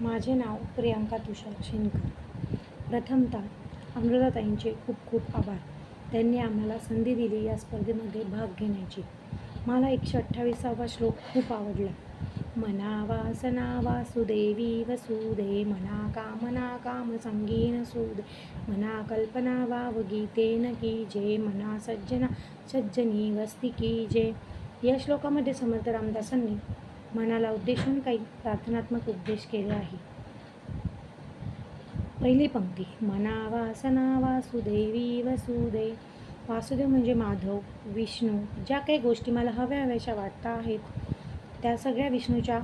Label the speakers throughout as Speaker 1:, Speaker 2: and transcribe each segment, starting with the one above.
Speaker 1: माझे नाव प्रियांका तुषार शेनकर प्रथमतः अमृताताईंचे खूप खूप आभार. त्यांनी आम्हाला संधी दिली या स्पर्धेमध्ये भाग घेण्याची. मला एकशे अठ्ठावीसावा श्लोक खूप आवडला. मना वासना वासुदेवी वसुदे मना कामना काम संगीन सुदे. मना कल्पना वाव गीतेन की जे मना सज्जना सज्जनी वस्ती की जे या श्लोकामध्ये समर्थ रामदासांनी मनाला उद्देशून काही प्रार्थनात्मक उपदेश केले आहे. पहिली पंक्ती मना वासना वासुदेवी वसुदे. वासुदेव म्हणजे माधव विष्णू ज्या काही गोष्टी मला हव्या हव्याशा वाटता आहेत त्या सगळ्या विष्णूच्या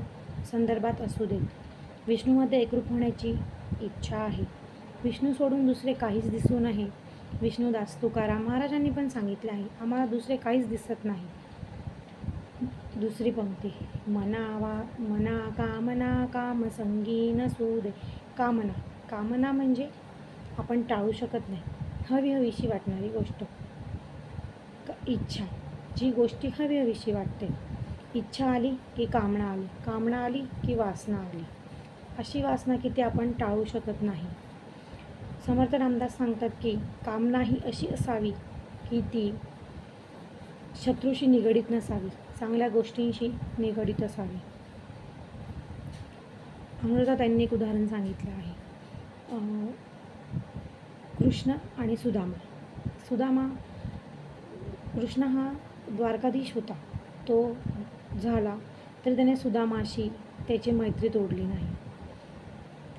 Speaker 1: संदर्भात असू देत. विष्णूमध्ये एकरूप होण्याची इच्छा आहे. विष्णू सोडून दुसरे काहीच दिसू नये. विष्णुदास तुकाराम महाराजांनी पण सांगितले आहे आम्हाला दुसरे काहीच दिसत नाही. दुसरी पंक्ती. मना वा मना कामना काम संगीन सुदे. कामना. कामना म्हणजे आपण टाळू शकत नाही. हवी हवीशी वाटणारी गोष्ट. क- इच्छा. जी गोष्टी हवी हवीशी वाटते. इच्छा आली की कामना आली. कामना आली की वासना आली. अशी वासना की ती आपण टाळू शकत नाही. समर्थ रामदास सांगतात की कामना ही अशी असावी की ती शत्रूशी निगडीत नसावी. चांगल्या गोष्टींशी निगडीत असावी. अमृता त्यांनी एक उदाहरण सांगितलं आहे. कृष्ण आणि सुदामा. सुदामा कृष्ण हा द्वारकाधीश होता. तो झाला तरी त्याने सुदामाशी त्याची मैत्री तोडली नाही.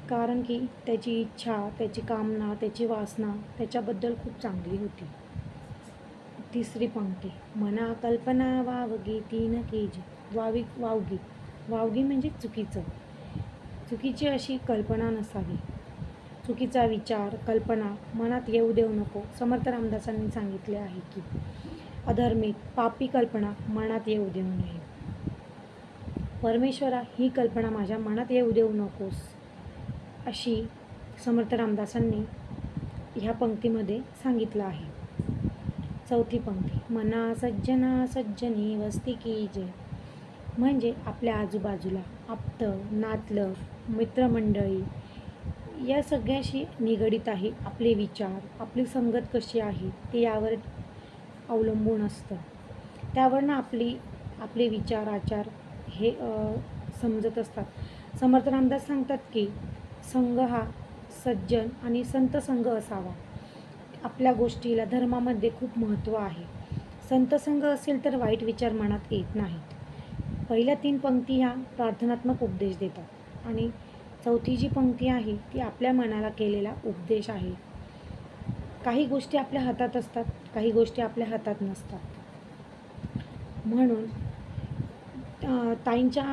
Speaker 1: कारण की त्याची इच्छा त्याची कामना त्याची वासना त्याच्याबद्दल खूप चांगली होती. तिसरी पंक्ती. मना कल्पना वावगी तीन केज. वावी वावगी. वावगी म्हणजे चुकीचं. चुकीची अशी कल्पना नसावी. चुकीचा विचार कल्पना मनात येऊ देऊ नको समर्थ रामदासांनी सांगितले आहे की अधर्मिक पापी कल्पना मनात येऊ देऊ नये. परमेश्वरा ही कल्पना माझ्या मनात येऊ देऊ नकोस अशी समर्थ रामदासांनी ह्या पंक्तीमध्ये सांगितलं आहे. चौथी पंक्ती. मना सज्जना सज्जनी वस्ती की जे म्हणजे आपल्या आजूबाजूला आप्त नातलं मित्रमंडळी या सगळ्याशी निगडीत आहे आपले विचार आपली संगत कशी आहे ते यावर अवलंबून असतं. त्यावरनं आपली आपले विचार आचार हे समजत असतात. समर्थ रामदास सांगतात की संघ हा सज्जन आणि संत संघ असावा. आपल्या गोष्टीला धर्मामध्ये खूप महत्त्व आहे. संतसंग असेल तर वाईट विचार मनात येत नाहीत. पहिल्या तीन पंक्ती ह्या प्रार्थनात्मक उपदेश देतात. आणि चौथी जी पंक्ती आहे ती आपल्या मनाला केलेला उपदेश आहे. काही गोष्टी आपल्या हातात असतात काही गोष्टी आपल्या हातात नसतात. म्हणून ताईंच्या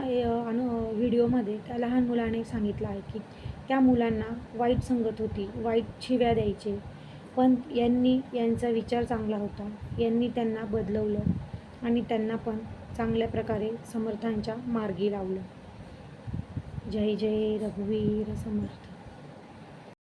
Speaker 1: अनु व्हिडिओमध्ये त्या लहान मुलाने सांगितलं आहे की त्या मुलांना वाईट संगत होती वाईट शिव्या द्यायचे पण यांनी यांचा विचार चांगला होता. यांनी त्यांना बदलवलं आणि त्यांना पण चांगल्या प्रकारे समर्थांच्या मार्गी लावलं. जय जय रघुवीर समर्थ.